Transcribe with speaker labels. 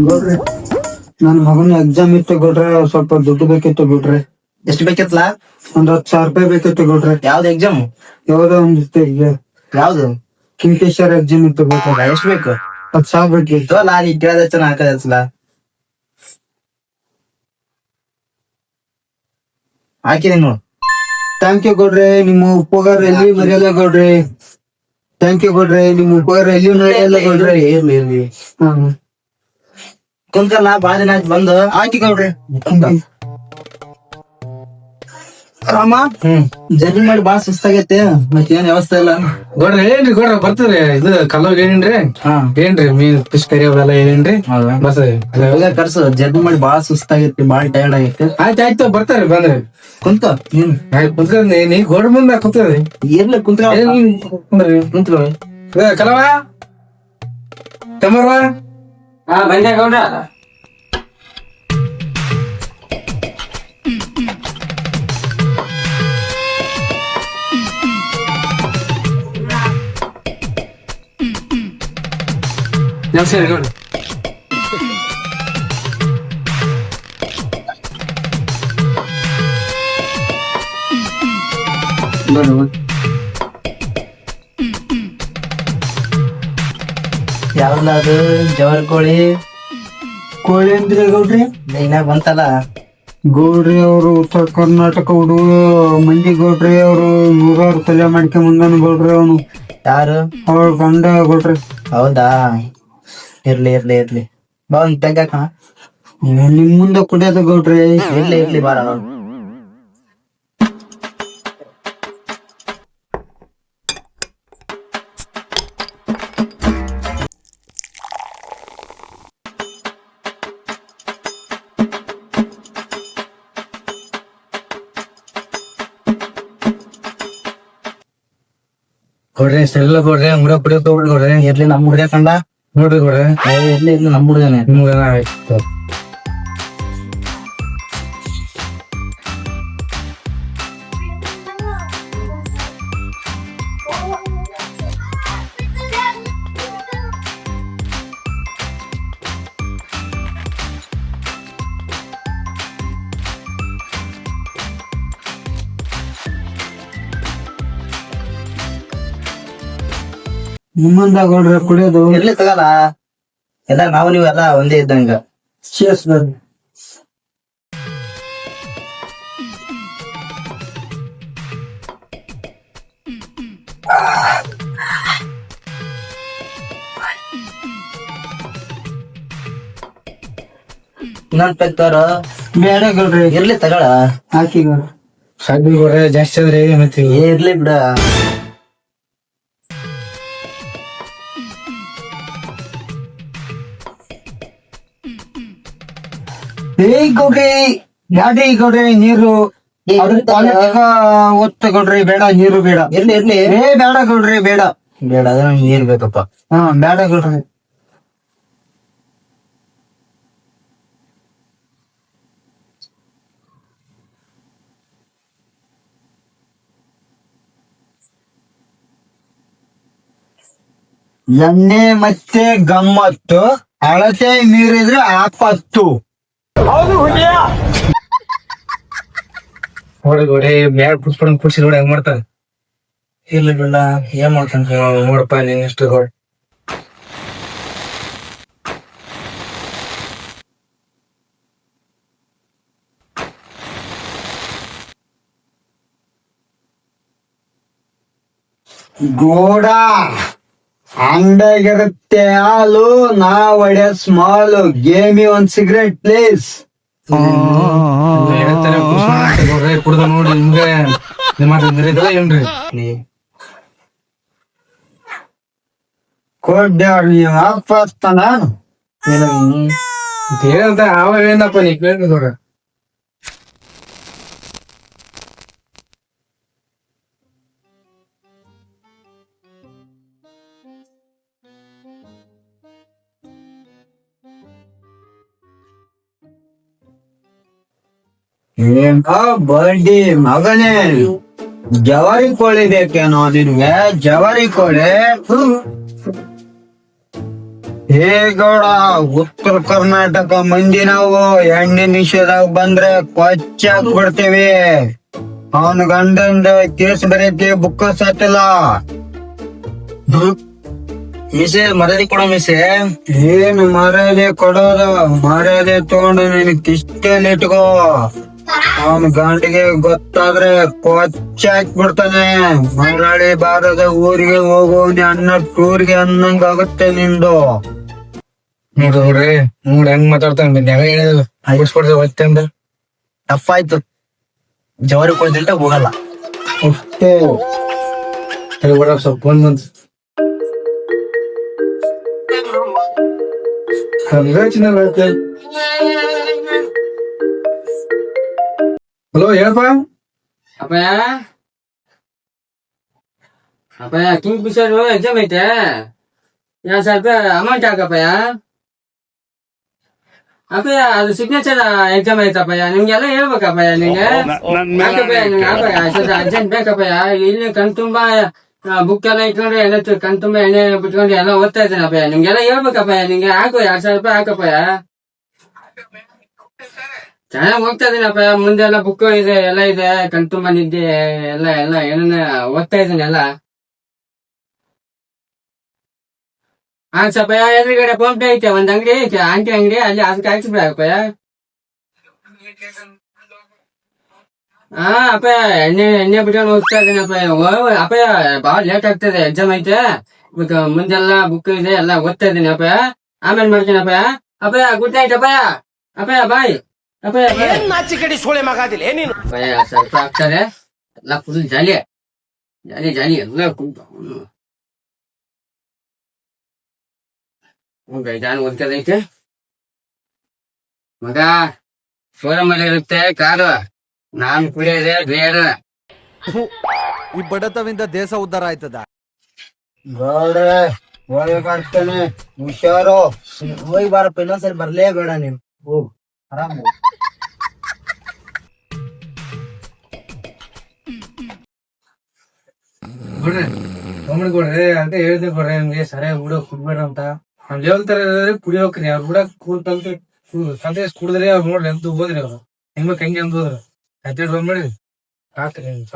Speaker 1: ಗೌಡ್ರಿ ನನ್ ಮಗನ ಎಕ್ಸಾಮ್ ಇತ್ತು ಗೌಡ್ರೆ ಸ್ವಲ್ಪ ದುಡ್ಡು ಬೇಕಿತ್ತು ಗೌಡ್ರೆ
Speaker 2: ಎಷ್ಟು ಬೇಕಿತ್ತಲ್ಲ
Speaker 1: ಒಂದ್ ಹತ್ತು ಸಾವಿರ ರೂಪಾಯಿ ಬೇಕಿತ್ತು ಗೌಡ್ರೆ
Speaker 2: ಯಾವ್ದು ಎಕ್ಸಾಮ್
Speaker 1: ಯಾವ್ದೋ ಒಂದ್ ಇತ್ತು ಈಗ.
Speaker 2: ಯಾವ್ದು?
Speaker 1: ಕಿಂಗ್ಫಿಶರ್ ಎಕ್ಸಾಮ್ ಇತ್ತು ಗೌಡ್ರೆ
Speaker 2: ಎಷ್ಟು ಬೇಕು?
Speaker 1: ಹತ್ತು ಸಾವಿರ ಬೇಕಿತ್ತು.
Speaker 2: ತೋಲ ನೀ ಕೇಳದ ಹಾಕದಲ್ಲ ಹಾಕಿದೀನಿ ನೋಡು
Speaker 1: ಥ್ಯಾಂಕ್ ಯು ಗೌಡ್ರೆ ನಿಮ್ಮ ಉಪಕಾರ ಎಲ್ಲಿ ಮರೆಯಲ್ಲ ಗೌಡ್ರೆ ಥ್ಯಾಂಕ್ ಯು ಗೌಡ್ರೆ ನಿಮ್ ಉಪಕಾರ ಎಲ್ಲಿ ಎಲ್ಲ ಗೌಡ್ರೆ
Speaker 2: ಇರ್ಲಿ. ಕುಂತಲ್ಲ ಬಾಳ ದಿನ ಆಯ್ತು ಬಂದು.
Speaker 1: ಹಾಕಿ ಗೌಡ್ರೆ ರಾಮ?
Speaker 2: ಜರ್ನಿ ಮಾಡಿ ಬಾಳ ಸುಸ್ತಾಗೈತೆ. ಮತ್ತೆ ಏನ್ ವ್ಯವಸ್ಥೆ ಇಲ್ಲ?
Speaker 3: ಗೊಡ್ರಿ ಏನ್ರಿ ಗೊಡ್ರ ಬರ್ತದ್ರಿ ಇದು ಕಲ್ಲೋಗ್ ಏನ್ರಿ
Speaker 2: ಹಾ.
Speaker 3: ಏನ್ರಿ ಮೀನ್ ಫಿಶ್ ಕರಿ ಅವೆಲ್ಲ
Speaker 2: ಏನ್ರಿ
Speaker 3: ಬರ್ತದೆ.
Speaker 2: ಕರ್ಸು ಜರ್ನಿ ಮಾಡಿ ಬಾಳ ಸುಸ್ತಾಗೈತಿ ಬಾಳ ಟೈರ್ಡ್ ಆಗೈತೆ.
Speaker 3: ಆಯ್ತು ಆಯ್ತು ಬರ್ತಾರ್ರಿ ಬಂದ್ರಿ.
Speaker 2: ಕುಂತ
Speaker 3: ಹ್ಮ್ ಕುಂತ್ಕೊಂಡ್ ನೀ ಗೋಡ್ ಮುಂದ ಕುಂತದ್ರಿ
Speaker 2: ಎಲ್ಲ ಕುಂತ
Speaker 3: ಏ, ಕಲವ? ತಮ್ಮರ್ವ
Speaker 4: ಹಾ ಬಂದೆ ಗೌಡ್ರ.
Speaker 3: ನಮಸ್ಕಾರ ಗೌಡ್ರ
Speaker 2: ಯಾವ್ದಲ್ಲ ಅದು ಜವರ್ ಕೋಳಿ
Speaker 1: ಕೋಳಿ ಅಂದ್ರೆ ಗೌಡ್ರಿ
Speaker 2: ಇನ್ನ ಬಂತಲ್ಲ
Speaker 1: ಗೌಡ್ರಿ ಅವರು ಉತ್ತರ ಕರ್ನಾಟಕ ಹುಡುಗ ಮಂದಿ ಗೌಡ್ರಿ ಅವರು ನೂರಾರು ತಲೆ ಮಾಡ್ಕೊಂಡ್ ಬಂದಾನ ಗೌಡ್ರಿ ಅವನು
Speaker 2: ಯಾರು
Speaker 1: ಅವ್ರ ಗಂಡ ಗೌಡ್ರಿ
Speaker 2: ಹೌದಾ? ಇರ್ಲಿ ಇರ್ಲಿ ಇರ್ಲಿ ಬಾ ಒಂದ್ ತೆಗ್ಗಾಕ
Speaker 1: ನಿಮ್ ಮುಂದೆ ಕುಡಿಯೋದು ಗೌಡ್ರಿ
Speaker 2: ಇರ್ಲಿ ಇರ್ಲಿ ಬಾರ
Speaker 3: ಗೌಡ್ರಿ ಸೆಲ್ಲ ಗೌಡ್ರಿ ಅಂಗ್ರ ಕುಡಿಯೋಕ್ ಹೋಗ್ಬಿಡಿ ಗೌಡ್ರಿ
Speaker 2: ಇರ್ಲಿ ನಮ್ ಹುಡುಗ ಕಂಡ
Speaker 3: ನೋಡ್ರಿ ಕೂಡ
Speaker 2: ಏ, ಇರ್ಲಿ ಇರ್ಲಿ ನಮ್ ಹುಡುಗನೇ.
Speaker 3: ನಿಮ್ಗೆ ಆಯ್ತು
Speaker 1: ನಿಮ್ಮಂದ ಗೌಡ್ರಿ ಕುಡಿಯೋದು.
Speaker 2: ಇರ್ಲಿ ತಗಲ್ಲ ಎಲ್ಲ ನಾವು ನೀವು ಎಲ್ಲ ಒಂದೇ ಇದ್ದಂಗ.
Speaker 1: ಚೇಸ್
Speaker 2: ನನ್ ಪೆಕ್ತಾರ
Speaker 1: ಬೇಡ ಗೌಡ್ರಿ.
Speaker 2: ಇರ್ಲಿ ತಗಳ.
Speaker 1: ಹಾಕಿ ಗೌಡ್ರಿ.
Speaker 3: ಜಾಸ್ತಿ ಆದ್ರೆ
Speaker 2: ಏನ್ ಇರ್ಲಿ ಬಿಡ.
Speaker 1: ಏ ಗೌಡ್ರಿ ಗಾಡಿ ಕೊಡ್ರಿ ನೀರು ಒತ್ತು ಕೊಡ್ರಿ ಬೇಡ ನೀರು ಬೇಡ.
Speaker 2: ಇರ್ಲಿ ಇರ್ಲಿ.
Speaker 1: ಏ ಬೇಡ ಕೊಡ್ರಿ ಬೇಡ.
Speaker 2: ಬೇಡ ಅದ್ರ ನೀರ್ ಬೇಕಪ್ಪ.
Speaker 1: ಹಾ ಬೇಡ ಕೊಡ್ರಿ. ಎಣ್ಣೆ ಮತ್ತೆ ಗಮ್ಮತ್ತು. ಅಳತೆ ಮೀರಿದ್ರೆ ಆಪತ್ತು.
Speaker 3: ನೋಡಿ ಗೌಡ್ರಿ ಬ್ಯಾಡ್ ಕುಡ್ಸ್ಕೊಂಡ್ ಕುಡ್ಸಿ ನೋಡಿ ಹೆಂಗ್ ಮಾಡ್ತಾರ
Speaker 2: ಇರ್ಲಿ ಬಿಡ ಏನ್ ಮಾಡ್ತಾನ
Speaker 3: ನೋಡಪ್ಪ ನೀನ್ ಎಷ್ಟು ಗೌಡ್.
Speaker 1: ಗೋಡ. ಅಂಡಾಗಿರುತ್ತೆ ಹಾಲು ನಾ ಒಡೆ ಸ್ಮಾಲ್ ಗೇಮಿ ಒಂದ್ ಸಿಗರೆಟ್ ಪ್ಲೀಸ್
Speaker 3: ಹೇಳ್ತಾರೆ ಗೌಡ್ರಿ ಕುಡ್ದ ನೋಡಿ ನಿಮ್ಗೆ ನಿಮ್ ಮಾತು ಮರ್ಯಾದಲ್ಲ ಏನ್ರಿ?
Speaker 1: ಕೊಡ್ಡವ್ರ ನೀವು ಹಾಕ್ತಾನ
Speaker 3: ಏನಂತ ಅವ ಏನಪ್ಪ ನೀ ಕೇಳಿ
Speaker 1: ಬರ್ಡಿ, ಮಗನೇ, ಜವಾರಿ ಕೋಳಿ ಬೇಕೇನೋ ನಿನ್ಗೆ? ಜವಾರಿ ಕೋಳಿ? ಹೇಗೌಡ ಉತ್ತರ ಕರ್ನಾಟಕ ಮಂದಿ ನಾವು ಎಣ್ಣೆ ನಿಷೇಧಾಗ ಬಂದ್ರೆ ಕೊಚ್ಚ ಬಿಡ್ತೀವಿ. ಅವನ ಗಂಡಂದ ಕೇಸ್ ಬರೀತಿ ಬುಕ್ಕ ಸತ್ತಿಲ್ಲ
Speaker 2: ಮಿಸೆ ಮರದಿ ಕೊಡೋ ಮಿಸೆ.
Speaker 1: ಏನು ಮರ್ಯಾದೆ ಕೊಡೋದು? ಮರ್ಯಾದೆ ತಗೊಂಡು ನಿನ್ ಕಿಷ್ಟೇಲಿ ಇಟ್ಕೋ. ಅವನ ಗಂಡಿಗೆ ಗೊತ್ತಾದ್ರೆ ಕೊಚ್ಚಾಕ್ ಬಿಡ್ತಾನೆ ಮರಳಿ ಬಾರದ ಊರಿಗೆ ಹೋಗೋನಿ ಅನ್ನ ಟೂರ್ಗೆ ಅನ್ನಂಗ್ ಆಗುತ್ತೆ ನಿಂದು.
Speaker 3: ನೋಡ್ರಿ ನೋಡ್ರಿ ನೋಡ್ ಹೆಂಗ್ ಮಾತಾಡ್ತಾನೆ ಬಂದ್ಯಾಗ ಹೇಳಿದ್ರು ಒತ್ತೆ ಅಂದ.
Speaker 2: ತಪ್ಪಾಯ್ತು. ಜವಾರಿ ಕೊಡ್ದಿಲ್ಟ ಹೋಗಲ್ಲ.
Speaker 1: ಸ್ವಲ್ಪ
Speaker 3: ಬಂದ್ ಬಂತು. ಸ್ವಲ್ಪ ಫೋನ್ ಹಲೋ ಹೇಳಪ್ಪ
Speaker 4: ಅಪ್ಪಯ್ಯ ಅಪ್ಪಯ್ಯ ಕಿಂಗ್ ಫಿಶರ್ ಎಕ್ಸಾಮ್ ಐತೆ ಎರಡ್ ಸಾವಿರ ರೂಪಾಯಿ ಅಮೌಂಟ್ ಹಾಕಪ್ಪಯ್ಯ ಅಪ್ಪಯ್ಯ ಅದು ಸಿಗ್ನೇಚರ್ ಎಕ್ಸಾಮ್ ಐತಪ್ಪಯ್ಯ ನಿಮ್ಗೆಲ್ಲ ಹೇಳ್ಬೇಕಪ್ಪಯ್ಯ ನಿಂಗೆ ಹಾಕಪ್ಪಯ್ಯ ನಿಂಗೆ ಹಾಕಯ್ಯ ಸ್ವಲ್ಪ ಅರ್ಜೆಂಟ್ ಬೇಕಪ್ಪಯ್ಯ ಇಲ್ಲಿ ಕಣ್ ತುಂಬಾ ಬುಕ್ ಎಲ್ಲ ಇಟ್ಕೊಂಡು ಎಲ್ಲ ತು- ಕಣ್ ತುಂಬಾ ಎಣ್ಣೆ ಬಿಟ್ಕೊಂಡು ಎಲ್ಲ ಓದ್ತಾ ಇದ್ದೇನೆ ಅಪ್ಪಯ್ಯ ನಿಮ್ಗೆಲ್ಲ ಹೇಳ್ಬೇಕಪ್ಪಯ್ಯ ನಿಂಗೆ ಹಾಕು ಎರಡ್ ಸಾವಿರ ರೂಪಾಯಿ ಹಾಕಪ್ಪಯ್ಯ ಚೆನ್ನಾಗಿ ಹೋಗ್ತಾ ಇದೀನಪ್ಪ ಮುಂದೆ ಎಲ್ಲ ಬುಕ್ ಇದೆ ಎಲ್ಲ ಇದೆ ಕಣ್ ತುಂಬಾ ನಿದ್ದೆ ಎಲ್ಲ ಎಲ್ಲ ಏನನ್ನ ಓದ್ತಾ ಇದ್ದೀನಿ ಎಲ್ಲ ಹಾ ಸಪ್ಪಯ್ಯ ಎದುರುಗಡೆ ಫೋನ್ ಪೇ ಐತೆ ಒಂದ್ ಅಂಗಡಿ ಐತೆ ಆಂಟಿ ಅಂಗಡಿ ಅಲ್ಲಿ ಅದಕ್ಕೆ ಹಾಕ್ಸ್ಬಿಡಪ್ಪಯ್ಯ ಹಾ ಅಪ್ಪಯ್ಯ ಎಣ್ಣೆ ಎಣ್ಣೆ ಬಿಟ್ಕೊಂಡು ಹೋಗ್ತಾ ಇದೀನಪ್ಪ ಅಪ್ಪಯ್ಯ ಬಾಳ ಲೇಟ್ ಆಗ್ತದೆ ಎಕ್ಸಾಮ್ ಐತೆ ಇವಾಗ ಮುಂದೆಲ್ಲ ಬುಕ್ ಇದೆ ಎಲ್ಲ ಓದ್ತಾ ಇದೀನಿ ಅಪ್ಪಯ್ಯ ಆಮೇಲೆ ಮಾಡ್ತೀನಿ ಅಪ್ಪಯ್ಯ ಅಪ್ಪಯ್ಯ ಗುಡ್ ನೈಟ್ ಅಪ್ಪಯ್ಯ ಅಪ್ಪಯ್ಯ ಬಾಯ್ ಅಪ್ಪಯ್ಯ ನಾಚಿ
Speaker 5: ನಾಚಿಕಡಿ ಸೋಳೆ ಮಗಾದಿಲ್ಲ ಏನೇನು
Speaker 4: ಸ್ವಲ್ಪ ಆಗ್ತಾರೆ ಎಲ್ಲ ಫುಲ್ ಜಾಲಿ. ಜಾಲಿ ಜಾಲಿ. ಎಲ್ಲ ಕುಂತ ಬೇಜಾನ್ ಓದ್ಕದೈತೆ ಮಗ ಶೋರೂಮ್ ಮನೆ ಇರುತ್ತೆ ಕಾರು ನಾನ್ ಕುಡಿಯೋದೆ ಬೇಡ.
Speaker 5: ಈ ಬಡತವಿಂದ ದೇಶ ಉದ್ಧಾರ ಆಯ್ತದ?
Speaker 1: ಗೌಡ್ರೆ ಒಳಗೆ ಕಾಡ್ತಾನೆ ಹುಷಾರು.
Speaker 2: ಹೋಗಿ ಬಾರಪ್ಪ ಇನ್ನೊಂದ್ಸರಿ ಬರ್ಲೇ ಬೇಡ ನೀನು ಹೋಗ್. ಆರಾಮ್.
Speaker 3: ಬಿಡ್ರಿ ಗಮನ ಕೊಡ್ರಿ. ಅಂತ ಹೇಳ್ದೆ ಕೊಡ್ರಿ, ನಿಮ್ಗೆ ಸರಿಯಾಗಿ ಬಿಡೋ ಕುಡ್ಬೇಡ ಅಂತ. ನಾವ್ ಲೆವೆಲ್ ತರ ಇರೋದ್ರೆ ಕುಡಿಯೋಕ್ರಿ ಅವ್ರು ಕೂಡ ಕೂಡ್ ಕಲ್ತು ಸಂದೇಶ ಕುಡಿದ್ರೆ ಅವ್ರು ನೋಡ್ರಿ ಅಂತ ಹೋದ್ರಿ ಅವ್ರು. ಹೆಂಗ್ ಹೆಂಗೆ ಅಂತ ಹೋದ್ರು ಆಯ್ತು ಬಂದ್ಬಿಡ್ರಿ ಹಾಕ್ರಿ ನಿಮ್